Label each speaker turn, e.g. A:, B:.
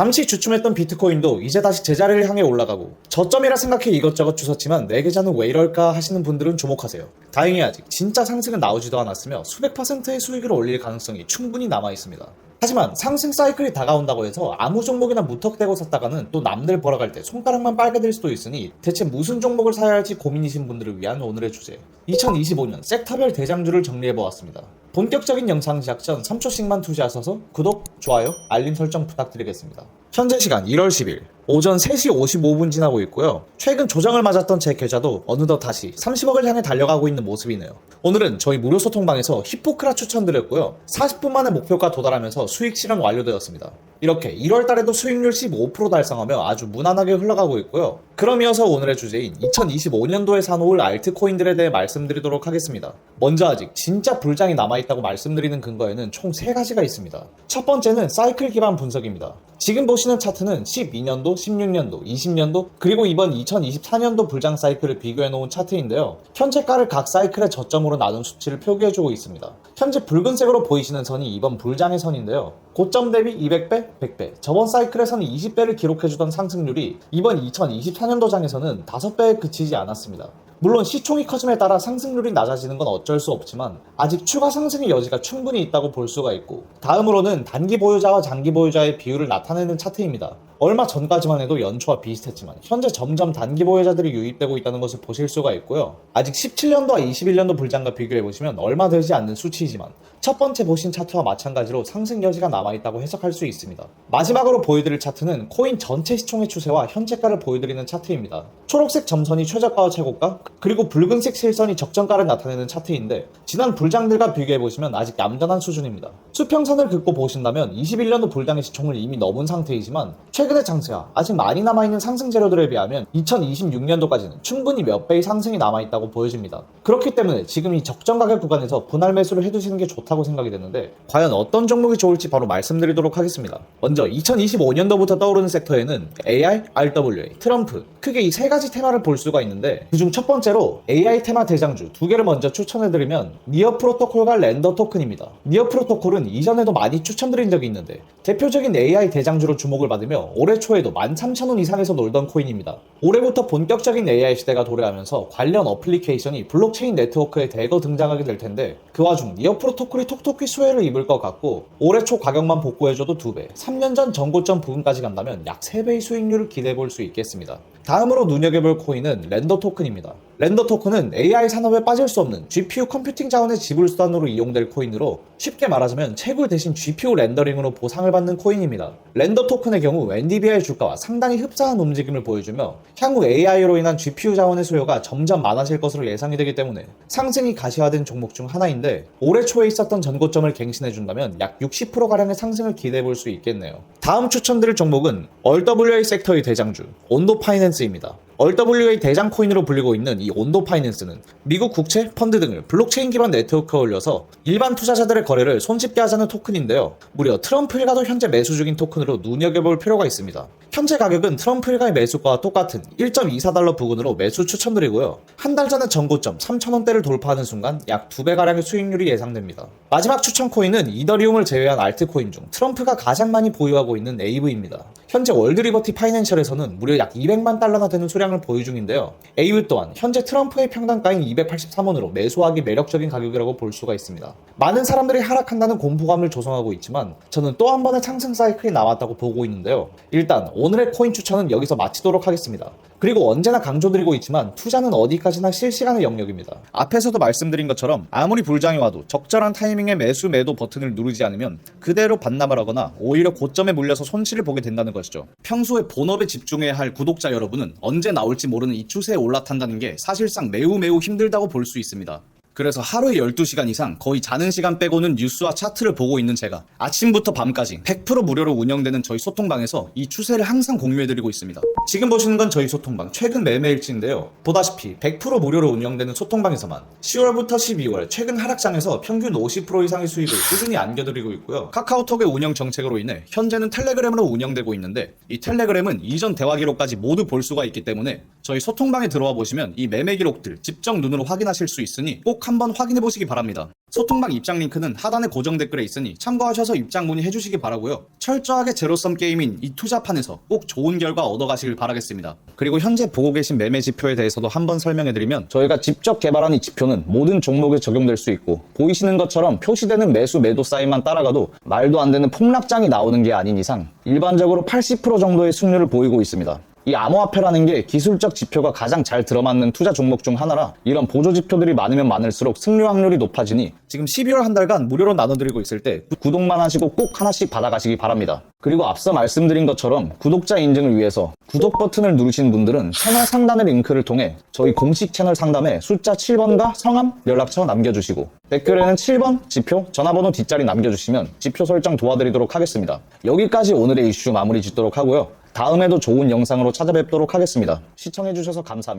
A: 잠시 주춤했던 비트코인도 이제 다시 제자리를 향해 올라가고 저점이라 생각해 이것저것 주웠지만 내 계좌는 왜 이럴까 하시는 분들은 주목하세요. 다행히 아직 진짜 상승은 나오지도 않았으며 수백 퍼센트의 수익을 올릴 가능성이 충분히 남아 있습니다. 하지만 상승 사이클이 다가온다고 해서 아무 종목이나 무턱대고 샀다가는 또 남들 보러 갈때 손가락만 빨게 될 수도 있으니 대체 무슨 종목을 사야 할지 고민이신 분들을 위한 오늘의 주제 2025년 섹터별 대장주를 정리해보았습니다. 본격적인 영상 시작 전 3초씩만 투자하셔서 구독, 좋아요, 알림 설정 부탁드리겠습니다. 현재 시간 1월 10일 오전 3시 55분 지나고 있고요. 최근 조정을 맞았던 제 계좌도 어느덧 다시 30억을 향해 달려가고 있는 모습이네요. 오늘은 저희 무료 소통방에서 히포크라 추천드렸고요. 40분 만에 목표가 도달하면서 수익 실현 완료되었습니다. 이렇게 1월 달에도 수익률 15% 달성하며 아주 무난하게 흘러가고 있고요. 그럼 이어서 오늘의 주제인 2025년도에 사놓을 알트코인들에 대해 말씀드리도록 하겠습니다. 먼저 아직 진짜 불장이 남아있다고 말씀드리는 근거에는 총 3가지가 있습니다. 첫 번째는 사이클 기반 분석입니다. 지금 보시는 차트는 12년도, 16년도, 20년도, 그리고 이번 2024년도 불장 사이클을 비교해 놓은 차트인데요. 현재가를 각 사이클의 저점으로 나눈 수치를 표기해 주고 있습니다. 현재 붉은색으로 보이시는 선이 이번 불장의 선인데요. 고점 대비 200배, 100배, 저번 사이클에서는 20배를 기록해 주던 상승률이 이번 2024년도 장에서는 5배에 그치지 않았습니다. 물론 시총이 커짐에 따라 상승률이 낮아지는 건 어쩔 수 없지만 아직 추가 상승의 여지가 충분히 있다고 볼 수가 있고 다음으로는 단기 보유자와 장기 보유자의 비율을 나타내는 차트입니다. 얼마 전까지만 해도 연초와 비슷했지만 현재 점점 단기 보유자들이 유입되고 있다는 것을 보실 수가 있고요. 아직 17년도와 21년도 불장과 비교해 보시면 얼마 되지 않는 수치이지만 첫 번째 보신 차트와 마찬가지로 상승 여지가 남아 있다고 해석할 수 있습니다. 마지막으로 보여드릴 차트는 코인 전체 시총의 추세와 현재가를 보여드리는 차트입니다. 초록색 점선이 최저가와 최고가, 그리고 붉은색 실선이 적정가를 나타내는 차트인데 지난 불장들과 비교해 보시면 아직 얌전한 수준입니다. 수평선을 긋고 보신다면 21년도 불장의 시총을 이미 넘은 상태이지만 최근 의 장세와 아직 많이 남아있는 상승 재료들에 비하면 2026년도까지는 충분히 몇 배의 상승이 남아있다고 보여집니다. 그렇기 때문에 지금 이 적정 가격 구간에서 분할 매수를 해두시는 게 좋다고 생각이 되는데 과연 어떤 종목이 좋을지 바로 말씀드리도록 하겠습니다. 먼저 2025년도부터 떠오르는 섹터에는 AI, RWA, 트럼프 크게 이 세 가지 테마를 볼 수가 있는데 그중 첫 번째로 AI 테마 대장주 두 개를 먼저 추천해드리면 니어 프로토콜과 랜더 토큰입니다. 니어 프로토콜은 이전에도 많이 추천드린 적이 있는데 대표적인 AI 대장주로 주목을 받으며 올해 초에도 13,000원 이상에서 놀던 코인입니다. 올해부터 본격적인 AI 시대가 도래하면서 관련 어플리케이션이 블록체인 네트워크에 대거 등장하게 될 텐데 그 와중 니어 프로토콜이 톡톡히 수혜를 입을 것 같고 올해 초 가격만 복구해줘도 2배, 3년 전 전고점 부근까지 간다면 약 3배의 수익률을 기대해 볼 수 있겠습니다. 다음으로 눈여겨볼 코인은 랜더 토큰입니다. 랜더 토큰은 AI 산업에 빠질 수 없는 GPU 컴퓨팅 자원의 지불 수단으로 이용될 코인으로 쉽게 말하자면 채굴 대신 GPU 렌더링으로 보상을 받는 코인입니다. 랜더 토큰의 경우 NVIDIA의 주가와 상당히 흡사한 움직임을 보여주며 향후 AI로 인한 GPU 자원의 수요가 점점 많아질 것으로 예상이 되기 때문에 상승이 가시화된 종목 중 하나인데 올해 초에 있었던 전고점을 갱신해 준다면 약 60%가량의 상승을 기대해 볼 수 있겠네요. 다음 추천드릴 종목은 RWA 섹터의 대장주 온도 파이낸스입니다. RWA 대장 코인으로 불리고 있는 이 온도 파이낸스는 미국 국채, 펀드 등을 블록체인 기반 네트워크에 올려서 일반 투자자들의 거래를 손쉽게 하자는 토큰인데요. 무려 트럼프 일가도 현재 매수 중인 토큰으로 눈여겨볼 필요가 있습니다. 현재 가격은 트럼프 일가의 매수가와 똑같은 1.24달러 부근으로 매수 추천드리고요. 한 달 전에 전고점 3,000원대를 돌파하는 순간 약 2배가량의 수익률이 예상됩니다. 마지막 추천 코인은 이더리움을 제외한 알트코인 중 트럼프가 가장 많이 보유하고 있는 AV입니다. 현재 월드리버티 파이낸셜에서는 무려 약 200만 달러나 되는 수량을 보유 중인데요. AV 또한 현재 트럼프의 평단가인 283원으로 매수하기 매력적인 가격이라고 볼 수가 있습니다. 많은 사람들이 하락한다는 공포감을 조성하고 있지만 저는 또 한 번의 상승 사이클이 나왔다고 보고 있는데요. 일단 오늘의 코인 추천은 여기서 마치도록 하겠습니다. 그리고 언제나 강조드리고 있지만 투자는 어디까지나 실시간의 영역입니다. 앞에서도 말씀드린 것처럼 아무리 불장이 와도 적절한 타이밍에 매수 매도 버튼을 누르지 않으면 그대로 반납을 하거나 오히려 고점에 물려서 손실을 보게 된다는 것이죠. 평소에 본업에 집중해야 할 구독자 여러분은 언제 나올지 모르는 이 추세에 올라탄다는 게 사실상 매우 매우 힘들다고 볼 수 있습니다. 그래서 하루에 12시간 이상 거의 자는 시간 빼고는 뉴스와 차트를 보고 있는 제가 아침부터 밤까지 100% 무료로 운영되는 저희 소통방에서 이 추세를 항상 공유해드리고 있습니다. 지금 보시는 건 저희 소통방 최근 매매 일지인데요. 보다시피 100% 무료로 운영되는 소통방에서만 10월부터 12월 최근 하락장에서 평균 50% 이상의 수익을 꾸준히 안겨드리고 있고요. 카카오톡의 운영 정책으로 인해 현재는 텔레그램으로 운영되고 있는데 이 텔레그램은 이전 대화 기록까지 모두 볼 수가 있기 때문에 저희 소통방에 들어와 보시면 이 매매 기록들 직접 눈으로 확인하실 수 있으니 꼭 한번 확인해 보시기 바랍니다. 소통방 입장 링크는 하단의 고정 댓글에 있으니 참고하셔서 입장 문의해 주시기 바라고요. 철저하게 제로섬 게임인 이 투자판에서 꼭 좋은 결과 얻어가시길 바라겠습니다. 그리고 현재 보고 계신 매매 지표에 대해서도 한번 설명해 드리면 저희가 직접 개발한 이 지표는 모든 종목에 적용될 수 있고 보이시는 것처럼 표시되는 매수 매도 사인만 따라가도 말도 안 되는 폭락장이 나오는 게 아닌 이상 일반적으로 80% 정도의 승률을 보이고 있습니다. 이 암호화폐라는 게 기술적 지표가 가장 잘 들어맞는 투자 종목 중 하나라 이런 보조 지표들이 많으면 많을수록 승률 확률이 높아지니 지금 12월 한 달간 무료로 나눠드리고 있을 때 구독만 하시고 꼭 하나씩 받아가시기 바랍니다. 그리고 앞서 말씀드린 것처럼 구독자 인증을 위해서 구독 버튼을 누르신 분들은 채널 상단의 링크를 통해 저희 공식 채널 상담에 숫자 7번과 성함, 연락처 남겨주시고 댓글에는 7번, 지표, 전화번호 뒷자리 남겨주시면 지표 설정 도와드리도록 하겠습니다. 여기까지 오늘의 이슈 마무리 짓도록 하고요. 다음에도 좋은 영상으로 찾아뵙도록 하겠습니다. 시청해주셔서 감사합니다.